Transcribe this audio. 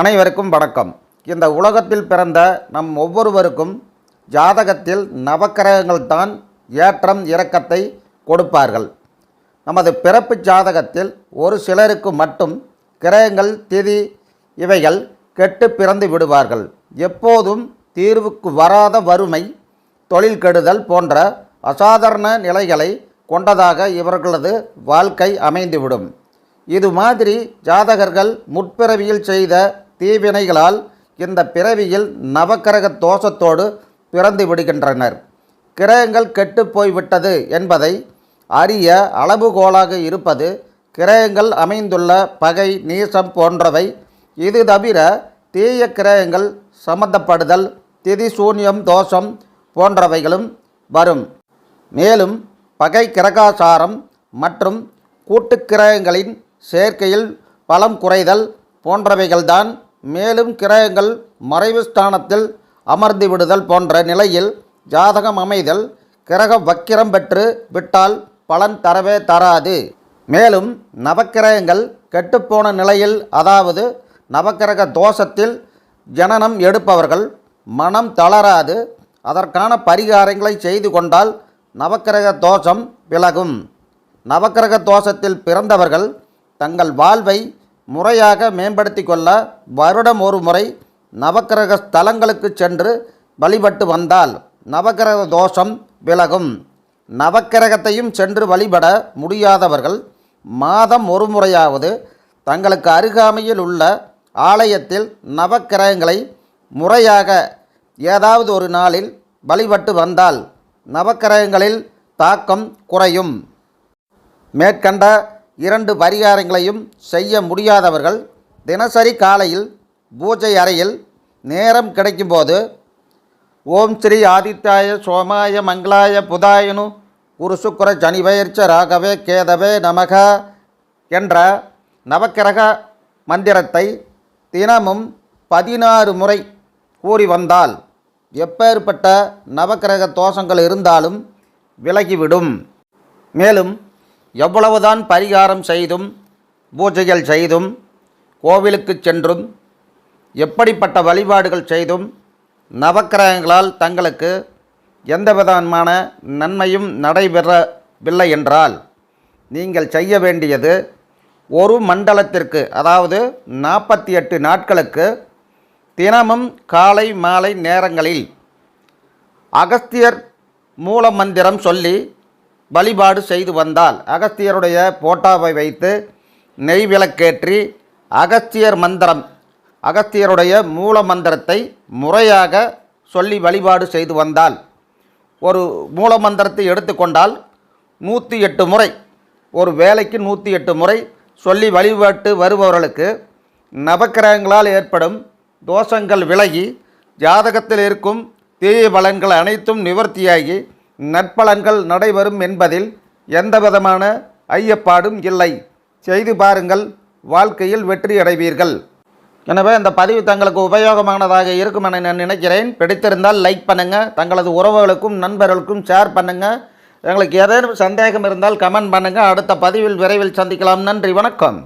அனைவருக்கும் வணக்கம். இந்த உலகத்தில் பிறந்த நம் ஒவ்வொருவருக்கும் ஜாதகத்தில் நவக்கிரகங்கள் தான் ஏற்றம் இறக்கத்தை கொடுப்பார்கள். நமது பிறப்பு ஜாதகத்தில் ஒரு சிலருக்கு மட்டும் கிரகங்கள் திதி இவைகள் கெட்டு பிறந்து விடுவார்கள். எப்போதும் தீர்வுக்கு வராத வறுமை தொழில் கெடுதல் போன்ற அசாதாரண நிலைகளை கொண்டதாக இவர்களது வாழ்க்கை அமைந்துவிடும். இது மாதிரி ஜாதகர்கள் முற்பிறவியில் செய்த தீவினைகளால் இந்த பிறவியில் நவக்கிரக தோஷத்தோடு பிறந்து விடுகின்றனர். கிரகங்கள் கெட்டுப்போய்விட்டது என்பதை அறிய அளவுகோலாக இருப்பது கிரகங்கள் அமைந்துள்ள பகை நீசம் போன்றவை. இது தவிர தீய கிரகங்கள் சம்பந்தப்படுதல் திதி சூன்யம் தோஷம் போன்றவைகளும் வரும். மேலும் பகை கிரகாசாரம் மற்றும் கூட்டுக் கிரகங்களின் சேர்க்கையில் பலம் குறைதல் போன்றவைகள்தான் மேலும் கிரகங்கள் மறைவு ஸ்தானத்தில் அமர்ந்து விடுதல் போன்ற நிலையில் ஜாதகம் அமைதல் கிரக வக்கிரம் பெற்று விட்டால் பலன் தரவே தராது. மேலும் நவக்கிரகங்கள் கெட்டுப்போன நிலையில் அதாவது நவக்கிரக தோஷத்தில் ஜனனம் எடுப்பவர்கள் மனம் தளராது. அதற்கான பரிகாரங்களை செய்து கொண்டால் நவக்கிரக தோஷம் விலகும். நவக்கிரக தோஷத்தில் பிறந்தவர்கள் தங்கள் வாழ்வை முறையாக மேம்படுத்தி கொள்ள வருடம் ஒரு முறை நவக்கிரக ஸ்தலங்களுக்கு சென்று வழிபட்டு வந்தால் நவக்கிரக தோஷம் விலகும். நவக்கிரகத்தையும் சென்று வழிபட முடியாதவர்கள் மாதம் ஒரு முறையாவது தங்களுக்கு அருகாமையில் உள்ள ஆலயத்தில் நவக்கிரகங்களை முறையாக ஏதாவது ஒரு நாளில் வழிபட்டு வந்தால் நவக்கிரகங்களில் தாக்கம் குறையும். மேற்கண்ட இரண்டு பரிகாரங்களையும் செய்ய முடியாதவர்கள் தினசரி காலையில் பூஜை அறையில் நேரம் கிடைக்கும்போது ஓம் ஸ்ரீ ஆதித்யாய சோமாய மங்களாய புதாயனு குரு சுக்கர சனிபெயர்ச்ச ராகவே கேதவே நமக என்ற நவக்கிரக மந்திரத்தை தினமும் பதினாறு முறை கூறி வந்தால் எப்பேற்பட்ட நவக்கிரக தோஷங்கள் இருந்தாலும் விலகிவிடும். மேலும் எவ்வளவுதான் பரிகாரம் செய்தும் பூஜைகள் செய்தும் கோவிலுக்கு சென்றும் எப்படிப்பட்ட வழிபாடுகள் செய்தும் நவக்கிரகங்களால் தங்களுக்கு எந்த விதமான நன்மையும் நடைபெறவில்லை என்றால் நீங்கள் செய்ய வேண்டியது ஒரு மண்டலத்திற்கு அதாவது நாற்பத்தி எட்டு நாட்களுக்கு தினமும் காலை மாலை நேரங்களில் அகஸ்தியர் மூல மந்திரம் சொல்லி வழிபாடு செய்து வந்தால் அகஸ்தியருடைய போட்டாவை வைத்து நெய் விளக்கேற்றி அகஸ்தியர் மந்திரம் அகஸ்தியருடைய மூல மந்திரத்தை முறையாக சொல்லி வழிபாடு செய்து வந்தால் ஒரு மூல மந்திரத்தை எடுத்துக்கொண்டால் நூற்றி எட்டு முறை ஒரு வேலைக்கு நூற்றி எட்டு முறை சொல்லி வழிபாட்டு வருபவர்களுக்கு நவக்கிரகங்களால் ஏற்படும் தோஷங்கள் விலகி ஜாதகத்தில் இருக்கும் தீய பலன்கள் அனைத்தும் நிவர்த்தியாகி நற்பலன்கள் நடைபெறும் என்பதில் எந்த விதமான ஐயப்பாடும் இல்லை. செய்து பாருங்கள் வாழ்க்கையில் வெற்றி அடைவீர்கள் எனவே இந்த பதிவு தங்களுக்கு உபயோகமானதாக இருக்கும் என நான் நினைக்கிறேன். பிடித்திருந்தால் லைக் பண்ணுங்கள் தங்களது உறவுகளுக்கும் நண்பர்களுக்கும் ஷேர் பண்ணுங்கள் எங்களுக்கு ஏதேனும் சந்தேகம் இருந்தால் கமெண்ட் பண்ணுங்கள் அடுத்த பதிவில் விரைவில் சந்திக்கலாம். நன்றி வணக்கம்.